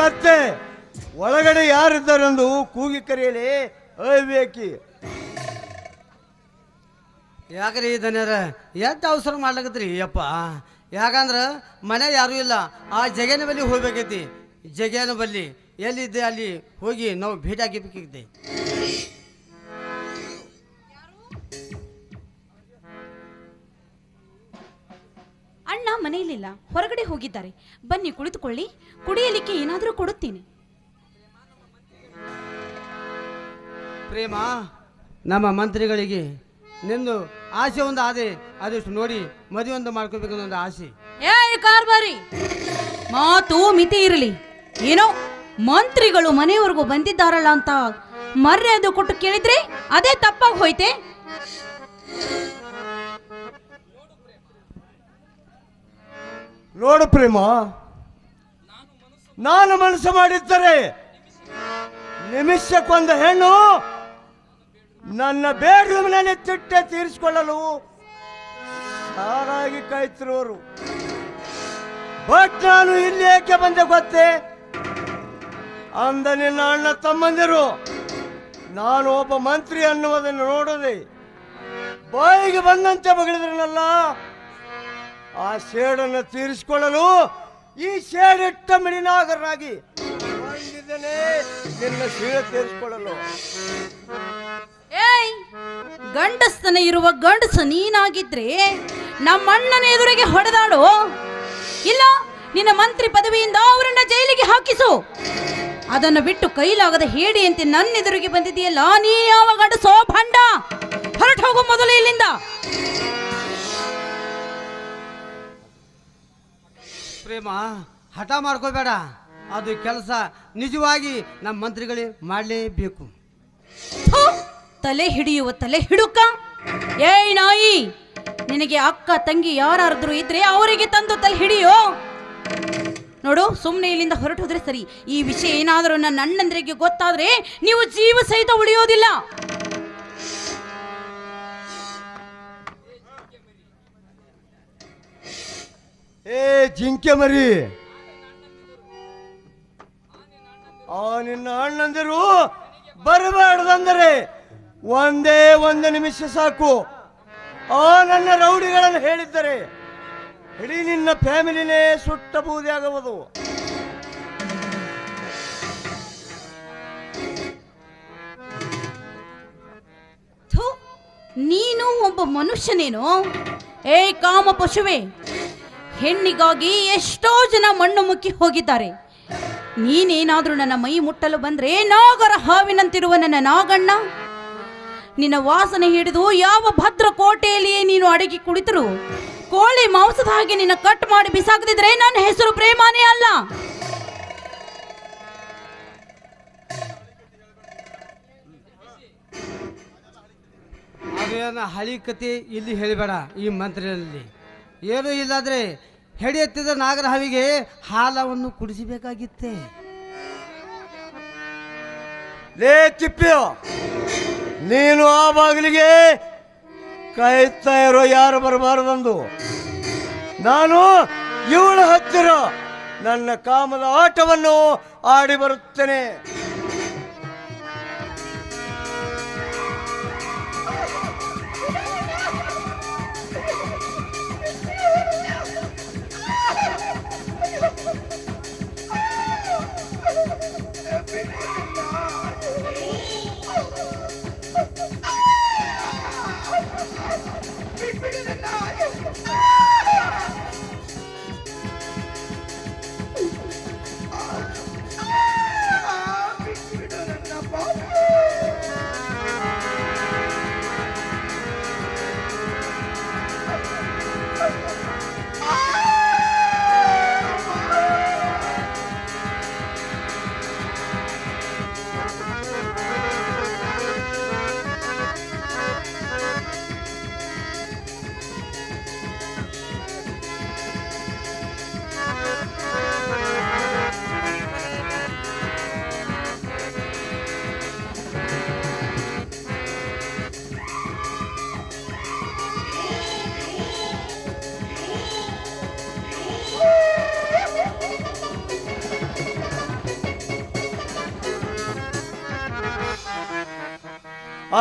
ಕತ್ತೆ ಒಳಗಡೆ ಯಾರಿದ್ದಾರೆಂದು ಕೂಗಿ ಕರೆಯಲಿ ಅಯ್ಬೇಕಿ ಯಾಕ್ರಿ ಧನ್ಯರ ಎದ್ದು ಅವಸರ ಮಾಡ್ಲಕತ್ರಿ ಅಪ್ಪ ಯಾಕಂದ್ರೆ ಮನೆ ಯಾರೂ ಇಲ್ಲ, ಆ ಜಗೇನ ಬಲ್ಲಿ ಹೋಗ್ಬೇಕೈತಿ. ಜಗೇನ ಬಲ್ಲಿ ಎಲ್ಲಿದ್ದೆ ಅಲ್ಲಿ ಹೋಗಿ ನಾವು ಭೇಟಿ ಆಗಿಬೇಕೈತಿ ಮನೆಯಲ್ಲಿಲ್ಲ. ಹೊರಗಡೆ ಹೋಗಿದ್ದಾರೆ. ಬನ್ನಿ ಕುಳಿತುಕೊಳ್ಳಿ. ಕುಡಿಯಲಿಕ್ಕೆ ಏನಾದರೂ ಕೊಡುತ್ತೀನಿ. ಪ್ರೇಮ ನಮ್ಮ ಮಂತ್ರಿಗಳಿಗೆ ನಿಂದು ಆಸೆ ಒಂದು ಆದೆ. ಅದಷ್ಟು ನೋಡಿ ಮದುವೆ ಒಂದು ಮಾಡ್ಕೋಬೇಕು ಒಂದು ಆಸೆ. ಏ ಕಾರ್ಬಾರಿ! ಮಾತು ಮಿತಿ ಇರಲಿ. ಏನೋ ಮಂತ್ರಿಗಳು ಮನೆಯವರೆಗೂ ಬಂದಿದ್ದಾರಲ್ಲ ಅಂತ ಮರ್ಯಾದೆ ಕೊಟ್ಟು ಕೇಳಿದ್ರೆ ಅದೇ ತಪ್ಪಾಗಿ ಹೋಯ್ತೆ. ನೋಡು ಪ್ರೇಮ. ನಾನು ಮನಸ್ಸು ಮಾಡಿದ್ದರೆ ನಿಮಿಷಕ್ಕೊಂದು ಹೆಣ್ಣು ನನ್ನ ಬೇಡ್ರೂಮ್ನಲ್ಲಿ ತಿಟ್ಟೆ ತೀರಿಸಿಕೊಳ್ಳಲು ಸಾರಾಗಿ ಕಾಯ್ತಿರೋರು. ಬಟ್ ನಾನು ಇಲ್ಲಿ ಏಕೆ ಬಂದೆ ಗೊತ್ತೇ? ಅಂದ ನಿನ್ನ ಅಣ್ಣ ತಮ್ಮಂದಿರು, ನಾನು ಒಬ್ಬ ಮಂತ್ರಿ ಅನ್ನುವುದನ್ನು ನೋಡದೆ ಬಾಯಿಗೆ ಬಂದಂತೆ ಬಗಳಿದ್ರನಲ್ಲ ಆ ಶೇಡನ್ನು ತೀರಿಸಿಕೊಳ್ಳಲು ಈ ಸೇಡಿಟ್ಟ ಮಿಡಿನಾಗರಾಗಿ ಬಂದಿದ್ದೇನೆ ನಿನ್ನ ತೀರಿಸಿಕೊಳ್ಳಲು. ಏಯ್, ಗಂಡಸ್ತನ ಇರುವ ಗಂಡಸು ನೀನಾಗಿದ್ರೆ ನಮ್ಮಣ್ಣನ ಎದುರಿಗೆ ಹೊಡೆದಾಡು? ಇಲ್ಲ, ನಿನ್ನ ಮಂತ್ರಿ ಪದವಿಯಿಂದ ಅವರನ್ನ ಜೈಲಿಗೆ ಹಾಕಿಸು. ಅದನ್ನು ಬಿಟ್ಟು ಕೈಲಾಗದ ಹೇಡಿಯಂತೆ ನನ್ನ ಎದುರಿಗೆ ಬಂದಿದೆಯಲ್ಲ ನೀ ಯಾವ ಗಂಡಸೋ ಭಂಡ? ಹೊರಟು ಹೋಗು ಮೊದಲು ಇಲ್ಲಿಂದ. ಪ್ರೇಮ, ಹಠ ಮಾಡ್ಕೋಬೇಡ. ಅದು ಕೆಲಸ ನಿಜವಾಗಿ ನಮ್ಮ ಮಂತ್ರಿಗಳೇ ಮಾಡಲೇಬೇಕು. ತಲೆ ಹಿಡಿಯುವ ತಲೆ ಹಿಡುಕ. ಏಯ್ ನಾಯಿ, ನಿನಗೆ ಅಕ್ಕ, ತಂಗಿ ಯಾರಾದ್ರೂ ಇದ್ರೆ ಅವರಿಗೆ ತಂದು ತಲೆ ಹಿಡಿಯೋ. ನೋಡು ಸುಮ್ಮನೆ ಇಲ್ಲಿಂದ ಹೊರಟು ಹೋದ್ರೆ ಸರಿ. ಈ ವಿಷಯ ಏನಾದರೂ ನನ್ನ ಅಣ್ಣಂದ್ರಿಗೆ ಗೊತ್ತಾದ್ರೆ ನೀವು ಜೀವ ಸಹಿತ ಉಳಿಯೋದಿಲ್ಲ. ಏ, ಜಿಂಕೆ ಮರಿ. ಆ, ನಿನ್ನ ಅಣ್ಣಂದಿರು ಬರಬಾರ್ದಂದರೆ ಒಂದೇ ಒಂದು ನಿಮಿಷ ಸಾಕು. ಆ, ನನ್ನ ರೌಡಿಗಳನ್ನು ಹೇಳಿದ್ದರೆ ಇಡೀ ನಿನ್ನ ಫ್ಯಾಮಿಲಿನೇ ಸುಟ್ಟ ಬೂದಿಯಾಗುವುದು ಆಗಬಹುದು. ನೀನು ಒಬ್ಬ ಮನುಷ್ಯನೇನು? ಏ ಕಾಮ ಪಶುವೆ. ಹೆಣ್ಣಿಗಾಗಿ ಎಷ್ಟೋ ಜನ ಮಣ್ಣು ಮುಕ್ಕಿ ಹೋಗಿದ್ದಾರೆ. ನೀನೇನಾದರೂ ನನ್ನ ಮೈ ಮುಟ್ಟಲು ಬಂದ್ರೆ ನಾಗರ ಹಾವಿನಂತಿರುವ ನನ್ನ ನಾಗಣ್ಣ, ನಿನ್ನ ವಾಸನೆ ಹಿಡಿದು ಯಾವ ಭದ್ರ ಕೋಟೆಯಲ್ಲಿಯೇ ನೀನು ಅಡಗಿ ಕುಳಿತರು, ಕೋಳಿ ಮಾಂಸದ ಹಾಗೆ ನಿನ್ನ ಕಟ್ ಮಾಡಿ ಬಿಸಾಕದಿದ್ರೆ ನನ್ನ ಹೆಸರು ಪ್ರೇಮಾನೇ ಅಲ್ಲ. ಅವೇನ ಹಳಿ ಕತೆ ಇಲ್ಲಿ ಹೇಳಿಬೇಡ ಈ ಮಂತ್ರಿಯಲ್ಲಿ ಏನೂ ಇಲ್ಲಾದ್ರೆ ಹೆಡಿ ನಾಗರ ಹಾವಿಗೆ ಹಾಲವನ್ನು ಕುಡಿಸಬೇಕಾಗಿತ್ತೆ. ಲೇ ತಿಪ್ಪಿಯೋ ನೀನು ಆ ಬಾಗಿಲಿಗೆ ಕಾಯ್ತಾ ಇರೋ ಯಾರು ಬರಬಾರದಂದು? ನಾನು ಇವಳ ಹತ್ತಿರ ನನ್ನ ಕಾಮದ ಆಟವನ್ನು ಆಡಿ ಬರುತ್ತೇನೆ.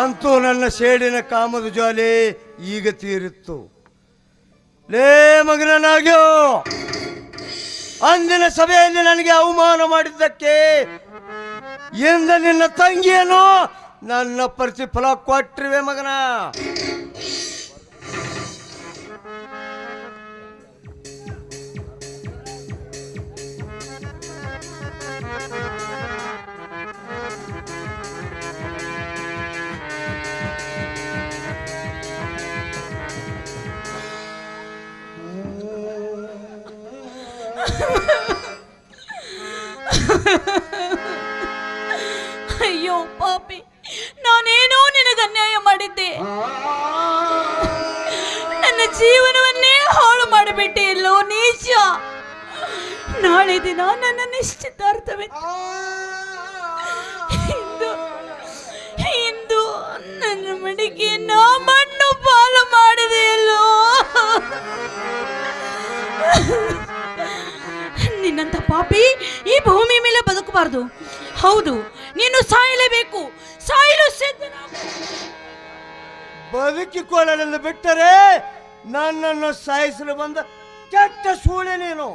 ಅಂತೂ ನನ್ನ ಸೇಡಿನ ಕಾಮದ ಜ್ವಾಲೆ ಈಗ ತೀರಿತ್ತು. ಲೇ ಮಗನಾಗ್ಯೋ ಅಂದಿನ ಸಭೆಯಲ್ಲಿ ನನಗೆ ಅವಮಾನ ಮಾಡಿದ್ದಕ್ಕೆ ಎಂದ ನಿನ್ನ ತಂಗಿಯನ್ನು ನನ್ನ ಪ್ರತಿಫಲ ಕೊಟ್ಟಿರುವೆ ಮಗನ. ಅಯ್ಯೋ, ಪಾಪಿ. ನಾನೇನೋ ನಿನಗೆ ಅನ್ಯಾಯ ಮಾಡಿದ್ದೆ. ನನ್ನ ಜೀವನವನ್ನೇ ಹಾಳು ಮಾಡಿಬಿಟ್ಟೆ, ಎಲ್ಲೋ ನೀಚ ನಾಳೆ ದಿನ ನನ್ನ ನಿಶ್ಚಿತಾರ್ಥವಿತ್ತು ಇಂದು ಇಂದು ನನ್ನ ಮಡಿಕೆಯನ್ನ ಮಣ್ಣು ಪಾಲು ಮಾಡಿದೆಯಲ್ಲೋ ಪಾಪಿ ಈ ಭೂಮಿ ಮೇಲೆ ಬದುಕಬಾರ್ದು. ಹೌದು ನೀನು ಸಾಯಲೇಬೇಕು. ಸಾಯಲು ಬದುಕಿಕೊಳ್ಳಲು ಬಿಟ್ಟರೆ ನನ್ನನ್ನು ಸಾಯಿಸಲು ಬಂದ ಕೆಟ್ಟ ಸೂಳೆ ನೀನು.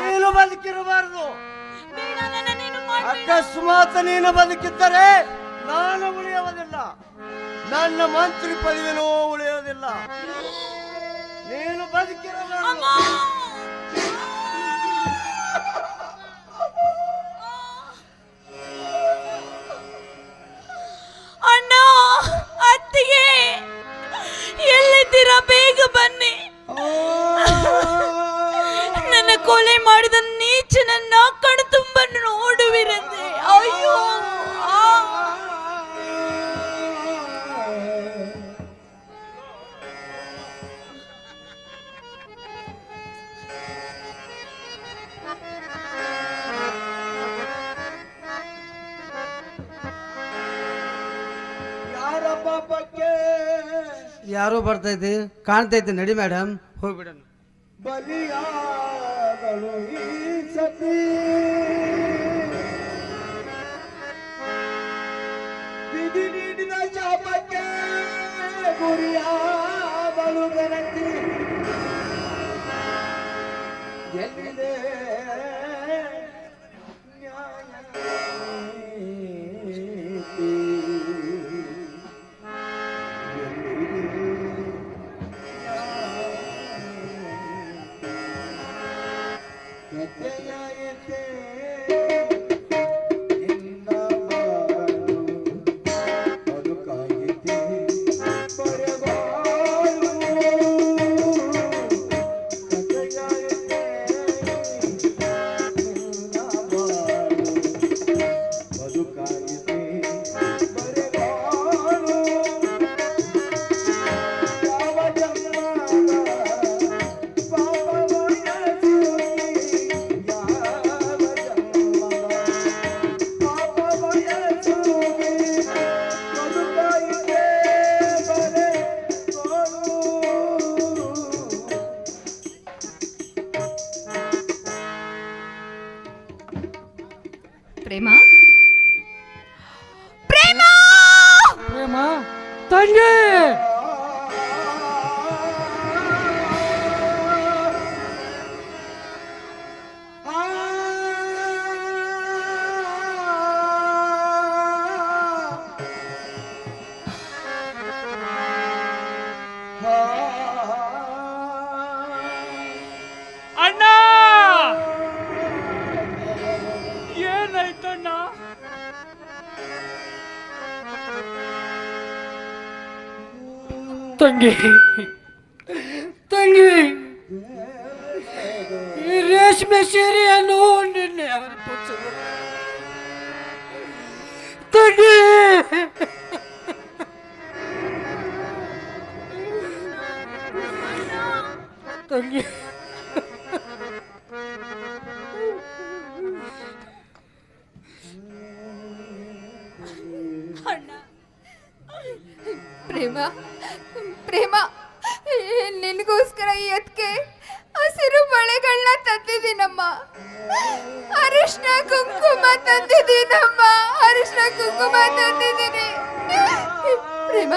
ನೀನು ಬದುಕಿರಬಾರದು. ಅಕಸ್ಮಾತ್ ನೀನು ಬದುಕಿದ್ದರೆ ನಾನು ಉಳಿಯುವುದಿಲ್ಲ. ನನ್ನ ಮಂತ್ರಿ ಪದವಿನೂ ಉಳಿಯೋದಿಲ್ಲ ನೀನು ಬದುಕಿರಬಾರದು. ಕೊಲೆ ಮಾಡಿದ ನೀಚನನ್ನ ಕಣ್ಣು ತುಂಬ ನೋಡುವಿರಂತೆ ಅಯ್ಯೋ ಆ. ಯಾರ ಬರ್ತೈತಿ ಕಾಣ್ತೈತಿ ನಡಿ ಮೇಡಮ್ ಹೋಗ್ಬಿಡೋಣ. करो सती दीदी दीदी ना चाप के गुड़िया बलू करती जल्दी Yeah, yeah, yeah. ತಂಗಿ ತಂಗಿ ಈ ರೇಷ್ಮೆ ಸೀರೆಯನ್ನು ನಿನ್ನೆ ಅರ್ಪಿಸಲು ತಂಗಿ ತಂಗಿ ಅಣ್ಣ ಪ್ರೇಮ ಪ್ರೇಮ, ನಿನಗೋಸ್ಕರ ಎತ್ಕೆ ಹಸಿರು ಬಳೆಗಳನ್ನ ತಂದಿದ್ದೀನಮ್ಮ. ಅರಿಶಿನ ಕುಂಕುಮ ತಂದಿದ್ದೀನಮ್ಮ. ಅರಿಶಿನ ಕುಂಕುಮ ತಂದಿದ್ದೀನಿ. ಪ್ರೇಮ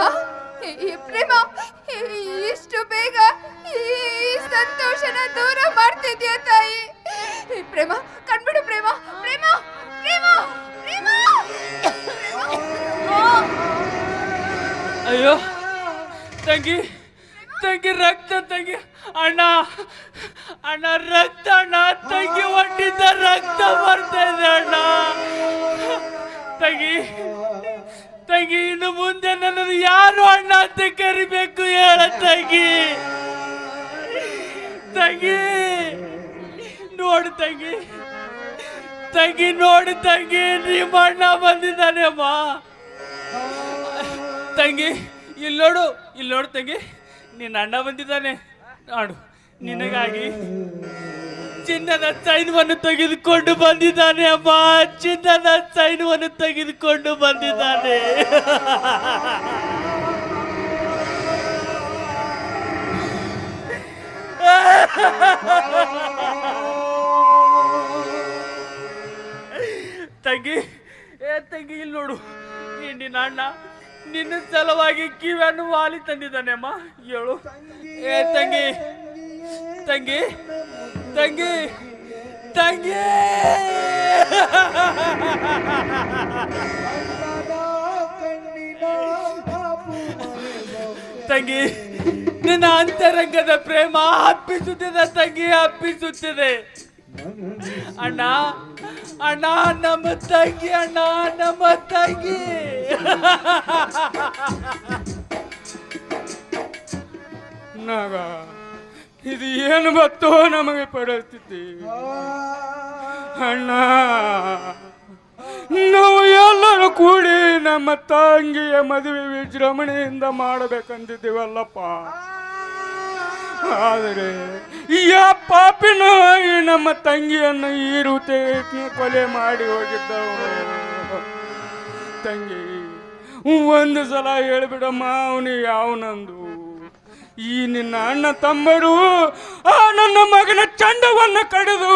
ಪ್ರೇಮ ಇಷ್ಟು ಬೇಗ ಈ ಸಂತೋಷನ ದೂರ ಮಾಡ್ತಿದ್ಯಾ ತಾಯಿ? ಪ್ರೇಮ, ಕಣ್ಬಿಡು ಪ್ರೇಮ ಪ್ರೇಮ ಪ್ರೇಮ. ಅಯ್ಯೋ. ತಂಗಿ ತಂಗಿ ರಕ್ತ ತಂಗಿ. ಅಣ್ಣ ಅಣ್ಣ ರಕ್ತ, ಅಣ್ಣ ತಂಗಿ ಒಟ್ಟಿದ್ದ ರಕ್ತ ಬರ್ತಾ ಇದೆ ಅಣ್ಣ. ತಂಗಿ ತಂಗಿ, ಇನ್ನು ಮುಂದೆ ನನ್ನನ್ನು ಯಾರು ಅಣ್ಣ ಅಂತ ಕರಿಬೇಕು ಹೇಳ ತಂಗಿ. ತಂಗಿ, ನೋಡು ತಂಗಿ. ತಂಗಿ, ನೋಡು ತಂಗಿ, ನಿಮ್ಮ ಅಣ್ಣ ಬಂದಿದ್ದಾನೆ ಅಮ್ಮ. ತಂಗಿ ಇಲ್ಲಿ ನೋಡು ಇಲ್ಲಿ ನೋಡು ತಂಗಿ. ನಿನ್ನ ಅಣ್ಣ ಬಂದಿದ್ದಾನೆ. ನೋಡು, ನಿನಗಾಗಿ ಚಿನ್ನದ ಸೈನ್ವನ್ನು ತೆಗೆದುಕೊಂಡು ಬಂದಿದ್ದಾನೆ ಅಮ್ಮ. ಚಿನ್ನದ ಸೈನ್ವನ್ನು ತೆಗೆದುಕೊಂಡು ಬಂದಿದ್ದಾನೆ. ತಂಗಿ, ಏ ತಂಗಿ ಇಲ್ಲಿ ನೋಡು. ನಿನ್ನ ಅಣ್ಣ ನಿನ್ನ ಸಲುವಾಗಿ ಕಿವಿಯನ್ನು ವಾಲಿ ತಂದಿದ್ದಾನೆ ಅಮ್ಮ. ಹೇಳು. ಏ, ತಂಗಿ. ತಂಗಿ. ತಂಗಿ. ತಂಗಿ. ತಂಗಿ, ನಿನ್ನ ಅಂತರಂಗದ ಪ್ರೇಮ ಅಪ್ಪಿಸುತ್ತಿದೆ ತಂಗಿ ಹಪ್ಪಿಸುತ್ತಿದೆ ಅಣ್ಣ ಅಣ್ಣ, ನಮ್ಮ ತಂಗಿ, ಅಣ್ಣ, ನಮ್ಮ ತಂಗಿ. ನಾಗ, ಇದು ಏನು ಬತ್ತೋ ನಮಗೆ ಪರಿಸ್ಥಿತಿ ಅಣ್ಣ, ನಾವು ಎಲ್ಲರೂ ಕೂಡಿ ನಮ್ಮ ತಂಗಿಯ ಮದುವೆ ವಿಜೃಂಭಣೆಯಿಂದ ಮಾಡಬೇಕಂತಿದ್ದೀವಲ್ಲಪ್ಪ ಆದರೆ ಈ ಪಾಪಿನ ನಮ್ಮ ತಂಗಿಯನ್ನು ಈ ರೂತೆ ಕೊಲೆ ಮಾಡಿ ಹೋಗಿದ್ದವನು. ತಂಗಿ, ಒಂದು ಸಲ ಹೇಳ್ಬಿಡಮ್ಮ, ಅವನು ಯಾವನಂದು? ಈ ನಿನ್ನ ಅಣ್ಣ ತಮ್ಮರು, ಆ ನನ್ನ ಮಗನ ಚಂಡವನ್ನು ಕಡಿದು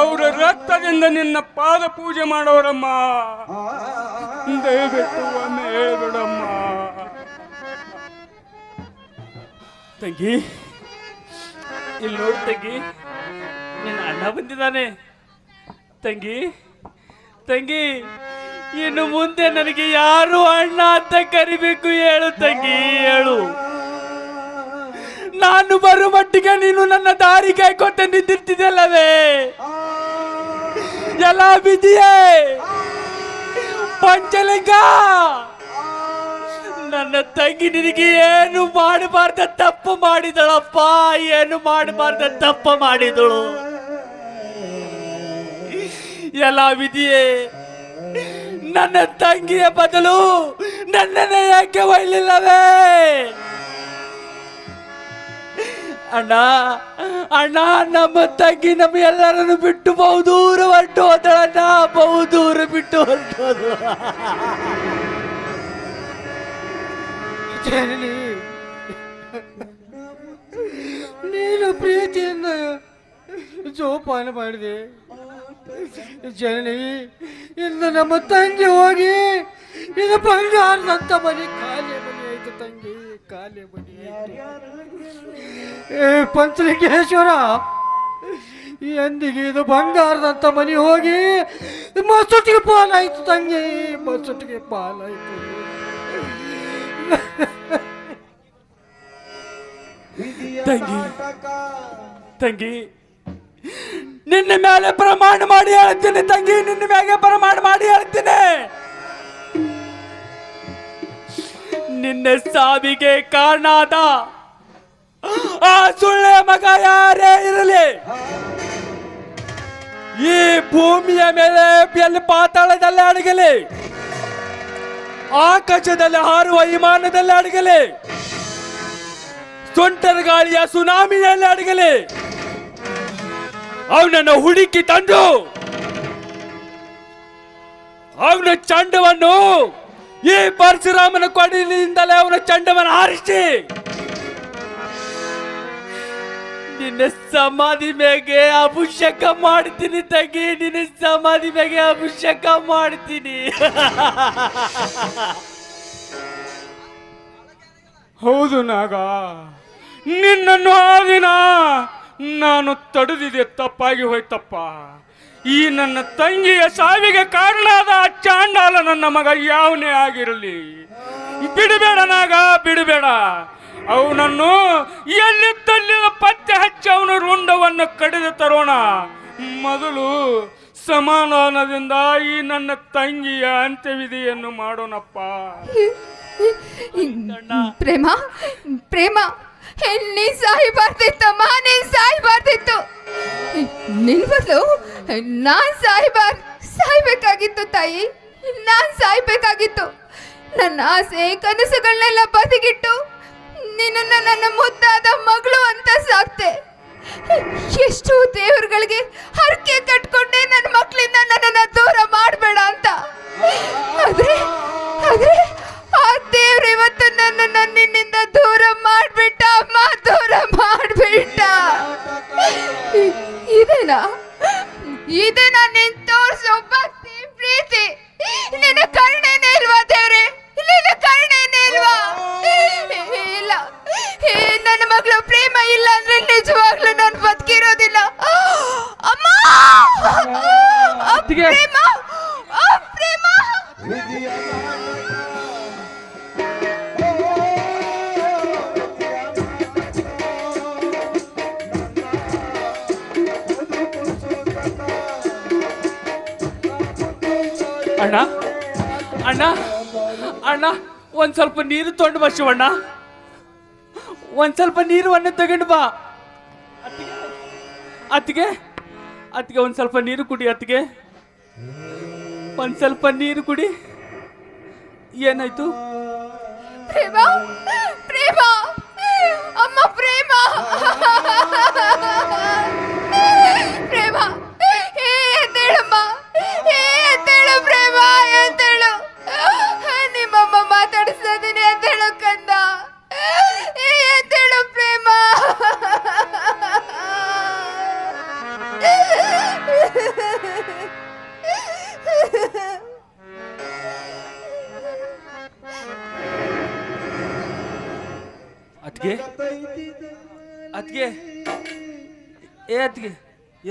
ಅವರ ರಕ್ತದಿಂದ ನಿನ್ನ ಪಾದ ಪೂಜೆ ಮಾಡೋರಮ್ಮ. ದಯವಿಟ್ಟು ಒಮ್ಮೆ ಹೇಳ್ಬಿಡಮ್ಮ. ತಂಗಿ. ಇಲ್ಲಿ ನೋಡು ತಂಗಿ. ನಿನ್ನ ಅಣ್ಣ ಬಂದಿದ್ದಾನೆ. ತಂಗಿ. ತಂಗಿ. ಇನ್ನು ಮುಂದೆ ನನಗೆ ಯಾರು ಅಣ್ಣ ಅಂತ ಕರಿಬೇಕು ಹೇಳು ತಂಗಿ, ಹೇಳು. ನಾನು ಬರೋ ಮಟ್ಟಿಗೆ ನೀನು ನನ್ನ ದಾರಿ ಕಾಯ್ಕೊತ ನಿಂತಿರ್ತಿದ್ದಲ್ಲವೇ ಎಲ್ಲ ಬಿದ್ದಿಯೇ? ಪಂಚಲಿಂಗ? ನನ್ನ ತಂಗಿ ನಿನಗೆ ಏನು ಮಾಡಬಾರ್ದ ತಪ್ಪು ಮಾಡಿದಳಪ್ಪ, ಏನು ಮಾಡಬಾರ್ದ ತಪ್ಪು ಮಾಡಿದಳು ಎಲ್ಲ ವಿಧಿಯೇ, ನನ್ನ ತಂಗಿಯ ಬದಲು ನನ್ನನ್ನು ಯಾಕೆ ಒಯ್ಲಿಲ್ಲವೇ ಅಣ್ಣ ಅಣ್ಣ, ನಮ್ಮ ತಂಗಿ ನಮ್ಮ ಎಲ್ಲರನ್ನು ಬಿಟ್ಟು ಬಹುದೂರ ಹೊರಟು ಹೋದಳಣ್ಣ, ಬಹುದೂರ ಬಿಟ್ಟು ಹೊರಟು ಹೋದಳು. ಜನನಿ ನೀನು ಪ್ರೀತಿಯಿಂದ ಜೋಪಾನ ಮಾಡಿದೆ. ಜನನಿ, ಇಂದು ನಮ್ಮ ತಂಗಿ ಹೋಗಿ, ಇದು ಬಂಗಾರದಂತ ಮನೆ ಖಾಲಿ ಮನೆ ಆಯ್ತು ತಂಗಿ ಖಾಲಿ ಮನೆ ಏ ಪಂಚಲಿಂಗೇಶ್ವರ, ಎಂದಿಗೆ ಇದು ಬಂಗಾರದಂತ ಮನೆ ಹೋಗಿ ಮಸೊಟ್ಟಿಗೆ ಪಾಲಾಯ್ತು ತಂಗಿ ಮಸೊಟ್ಟಿಗೆ ಪಾಲಾಯ್ತು. ತಂಗಿ. ತಂಗಿ. ನಿನ್ನ ಮೇಲೆ ಪ್ರಮಾಣ ಮಾಡಿ ಹೇಳ್ತೀನಿ ತಂಗಿ, ನಿನ್ನ ಮೇಲೆ ಪ್ರಮಾಣ ಮಾಡಿ ಹೇಳ್ತೀನಿ. ನಿನ್ನ ಸಾವಿಗೆ ಕಾರಣ ಆದ ಆ ಸುಳ್ಳೆ ಮಗ ಯಾರೇ ಇರಲಿ, ಈ ಭೂಮಿಯ ಮೇಲೆ ಎಲ್ಲಿ ಪಾತಾಳದಲ್ಲಿ ಅಡಗಲಿ. ಆಕಾಶದಲ್ಲಿ ಹಾರುವ ವಿಮಾನದಲ್ಲಿ ಅಡಗಲಿ. ಸುಂಟರ್ ಗಾಳಿಯ ಸುನಾಮಿಯಲ್ಲಿ ಅಡಗಲಿ. ಅವನನ್ನು ಹುಡುಕಿ ತಂದು. ಅವನ ಚಂಡವನ್ನು ಈ ಪರಶುರಾಮನ ಕೊಡಿಲಿಂದಲೇ ಅವನ ಚಂಡವನ್ನು ಹಾರಿಸಿ. ನಿನ್ನ ಸಮಾಧಿ ಮೇಗೆ ಅಭಿಷೇಕ ಮಾಡ್ತೀನಿ ತಗಿ, ನಿನ್ನ ಸಮಾಧಿ ಮೇಗೆ ಅಭಿಷೇಕ ಮಾಡ್ತೀನಿ. ಹೌದು ನಾಗ, ನಿನ್ನನ್ನು ಆ ದಿನ ನಾನು ತಡೆದಿದೆ, ತಪ್ಪಾಗಿ ಹೋಯ್ತಪ್ಪ. ಈ ನನ್ನ ತಂಗಿಯ ಸಾವಿಗೆ ಕಾರಣಾದ ಆ ಚಾಂಡಾಲ ನನ್ನ ಮಗ ಯಾವನೇ ಆಗಿರಲಿ. ಬಿಡಬೇಡ ನಾಗ, ಬಿಡಬೇಡ. ಅವನನ್ನು ಎಲ್ಲಿದ್ದಲ್ಲಿ ಪತ್ತೆ ಹಚ್ಚಿ ಅವನ ರುಂಡವನ್ನು ಕಡಿದು ತರೋಣ. ಮೊದಲು ಸಮಾಧಾನದಿಂದ ಈ ನನ್ನ ತಂಗಿಯ ಅಂತ್ಯವಿಧಿಯನ್ನು ಮಾಡೋಣಪ್ಪ. ಪ್ರೇಮ ಪ್ರೇಮ ನೀ ಸಾಯಿಬಾರ್ದಿತ್ತು ಮಾನೇ ಸಾಯಿಬಾರ್ದಿತ್ತು ನಿನ್ ಬದಲು ನಾನ್ ಸಾಯಿಬಾರ್ ಸಾಯ್ಬೇಕಾಗಿತ್ತು ತಾಯಿ ನಾನ್ ಸಾಯ್ಬೇಕಾಗಿತ್ತು. ನನ್ನ ಆಸೆ, ಕನಸುಗಳನ್ನೆಲ್ಲ ಬದಿಗಿಟ್ಟು ನಿನ್ನನ್ನ ನನ್ನ ಮುದ್ದಾದ ಮಗಳು ಅಂತ ಸಾಕ್ತೆ. ಎಷ್ಟು ದೇವರುಗಳಿಗೆ ಹರಕೆ ಕಟ್ಕೊಂಡೆ ನನ್ನ ಮಕ್ಕಳಿಂದ ನನ್ನನ್ನ ದೂರ ಮಾಡಬೇಡ ಅಂತ. ಆದ್ರೆ ಆದ್ರೆ ಆ ದೇವ್ರು ಇವತ್ತು ನನ್ನನ್ನು ನಿನ್ನಿಂದ ದೂರ ಮಾಡಿಬಿಟ್ಟ, ಅಮ್ಮ ದೂರ ಮಾಡಿಬಿಟ್ಟ. ಇದೇನಾ? ಇದೇನಾ ಅಣ್ಣ? ಅಣ್ಣ? ಅಣ್ಣ, ಒಂದ್ ಸ್ವಲ್ಪ ನೀರು ತೊಗೊಂಡು ಬಾ ಶಿವಣ್ಣ. ಒಂದ್ ಸ್ವಲ್ಪ ನೀರು ಅನ್ನೇ ತಗೊಂಡು ಬಾ. ಅತ್ತಿಗೆ ಅತ್ತಿಗೆ ಒಂದ್ ಸ್ವಲ್ಪ ನೀರು ಕುಡಿ ಅತ್ತಿಗೆ. ಒಂದ್ ಸ್ವಲ್ಪ ನೀರು ಕುಡಿ. ಏನಾಯ್ತು? ಪ್ರೇಮ ಪ್ರೇಮ, ಅಮ್ಮ ಪ್ರೇಮ.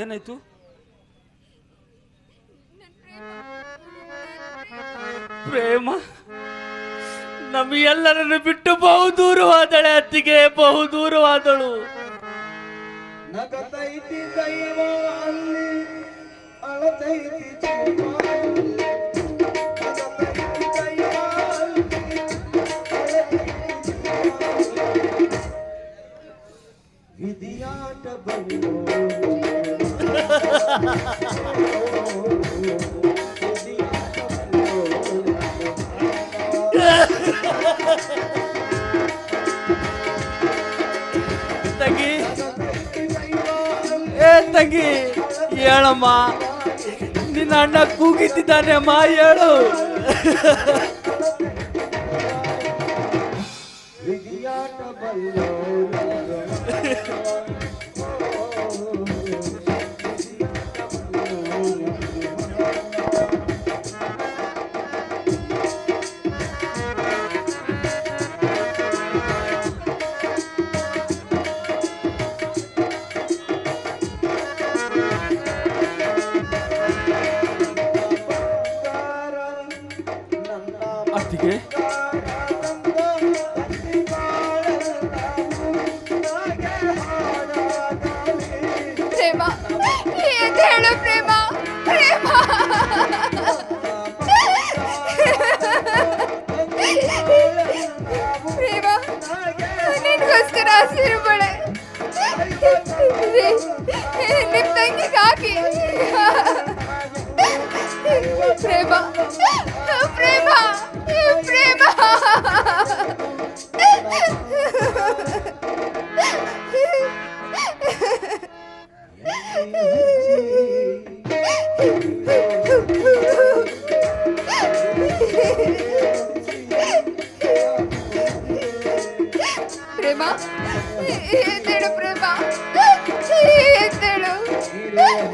ಏನಾಯ್ತು? ಪ್ರೇಮ ನಮ್ಮೆಲ್ಲರನ್ನು ಬಿಟ್ಟು ಬಹು ದೂರವಾದಳೆ ಅತ್ತಿಗೆ ಬಹು ದೂರವಾದಳು. ನಗತೈತಿ ದೈವ ಅಲ್ಲಿ ಅಳತೈತಿ ಜೀವ ತಂಗಿ ಹೇಳಮ್ಮ ನಿನ್ನ ಅಣ್ಣ ಕೂಗಿದ್ದಾನೆ ಅಮ್ಮ ಹೇಳು. Yeah.